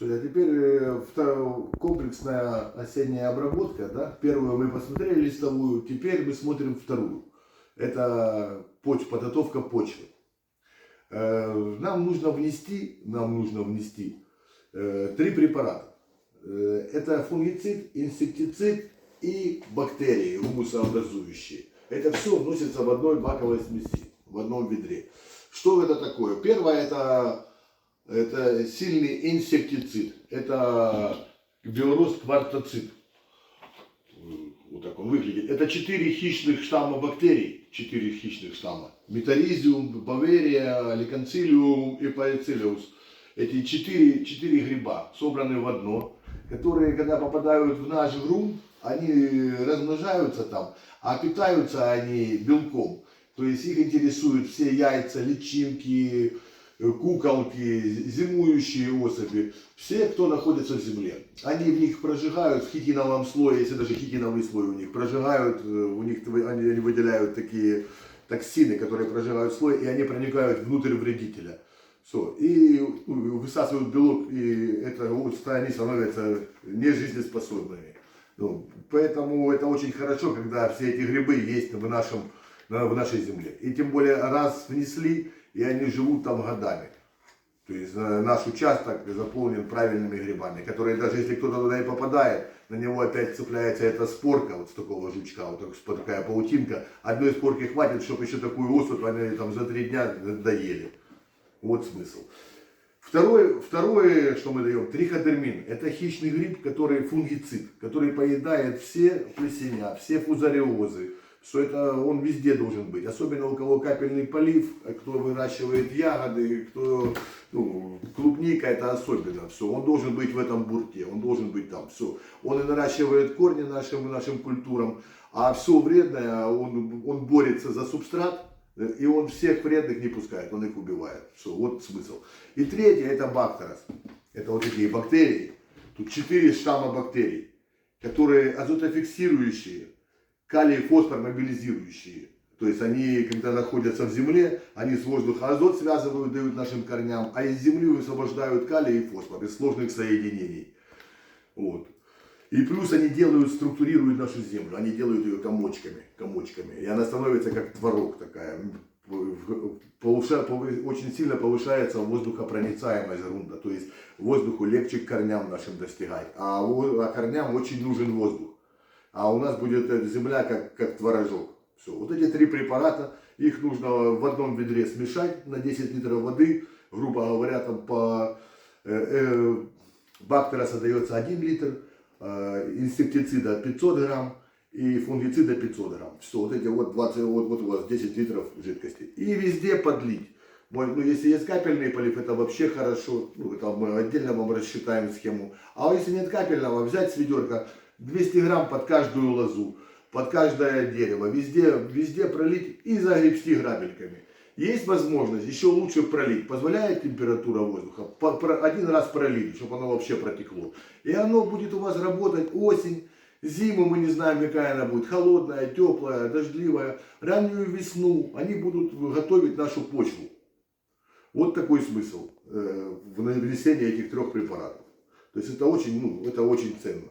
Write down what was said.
Что, а теперь э, комплексная осенняя обработка, да? Первую мы посмотрели листовую, теперь мы смотрим вторую. Это поч- подготовка почвы. Э, Нам нужно внести, нам нужно внести э, три препарата. Это фунгицид, инсектицид и бактерии гумусообразующие. Это все вносится в одной баковой смеси, в одном ведре. Что это такое? Первое это, это сильный инсектицид. Это биорост квартоцит. Вот так он выглядит. Это четыре хищных штамма бактерий. Четыре хищных штамма. Метаризиум, баверия, ликанцилиум и поэцилиус. Эти четыре, четыре гриба собраны в одно, которые, когда попадают в наш грунт, они размножаются там, а питаются они белком. То есть их интересуют все яйца, личинки, куколки, зимующие особи, все, кто находится в земле. Они в них прожигают в хитиновом слое, если даже хитиновый слой у них, прожигают, э, у них они, выделяют такие токсины, которые прожигают слой, и они проникают внутрь вредителя. Все. И высасывают белок, и это, вот, они становятся нежизнеспособными. Ну, поэтому это очень хорошо, когда все эти грибы есть в, нашем, на- в нашей земле. И тем более раз внесли, и они живут там годами. То есть э, наш участок заполнен правильными грибами, которые даже если кто-то туда и попадает, на него опять цепляется эта спорка вот с такого жучка, вот так- такая паутинка. Одной спорки хватит, чтобы еще такую особь они там за три дня доели. Вот смысл. Второе, второе, что мы даем, триходермин. Это хищный гриб, который фунгицид, который поедает все плесеня, все фузариозы. Что это он везде должен быть. Особенно у кого капельный полив, кто выращивает ягоды, кто ну, клубника, это особенно. Все, он должен быть в этом бурте, он должен быть там. Все. Он и наращивает корни нашим, нашим культурам, а все вредное, он, он борется за субстрат, и он всех вредных не пускает, он их убивает. Все, вот смысл. И третье, это бактерос. Это вот такие бактерии. Тут четыре штамма бактерий, которые азотофиксирующие, калий и фосфор мобилизирующие. То есть они, когда находятся в земле, они с воздуха азот связывают, дают нашим корням, а из земли высвобождают калий и фосфор из сложных соединений. Вот. И плюс они делают, структурируют нашу землю, они делают ее комочками, комочками. И она становится как творог такая. Повыша- повы- очень сильно повышается воздухопроницаемость грунта. То есть воздуху легче к корням нашим достигать. А, а корням очень нужен воздух. А у нас будет эта земля как, как творожок. Все. Вот эти три препарата, их нужно в одном ведре смешать на 10 литров воды. Грубо говоря, там по э, э, бактероса дается 1 литр, э, инсектицида 500 грамм и фунгицида 500 грамм. Все, вот эти вот 20, вот, вот у вас 10 литров жидкости. И везде подлить. Может, ну, если есть капельный полив, это вообще хорошо. Ну, это мы отдельно вам рассчитаем схему. А если нет капельного, взять с ведерка 200 грамм под каждую лозу, под каждое дерево, везде, везде пролить и загребсти грабельками. Есть возможность еще лучше пролить. Позволяет температура воздуха. Один раз пролили, чтобы оно вообще протекло. И оно будет у вас работать осень, зиму мы не знаем, какая она будет. Холодная, теплая, дождливая. Раннюю весну. Они будут готовить нашу почву. Вот такой смысл э, в внесении этих трех препаратов. То есть это очень, ну, это очень ценно.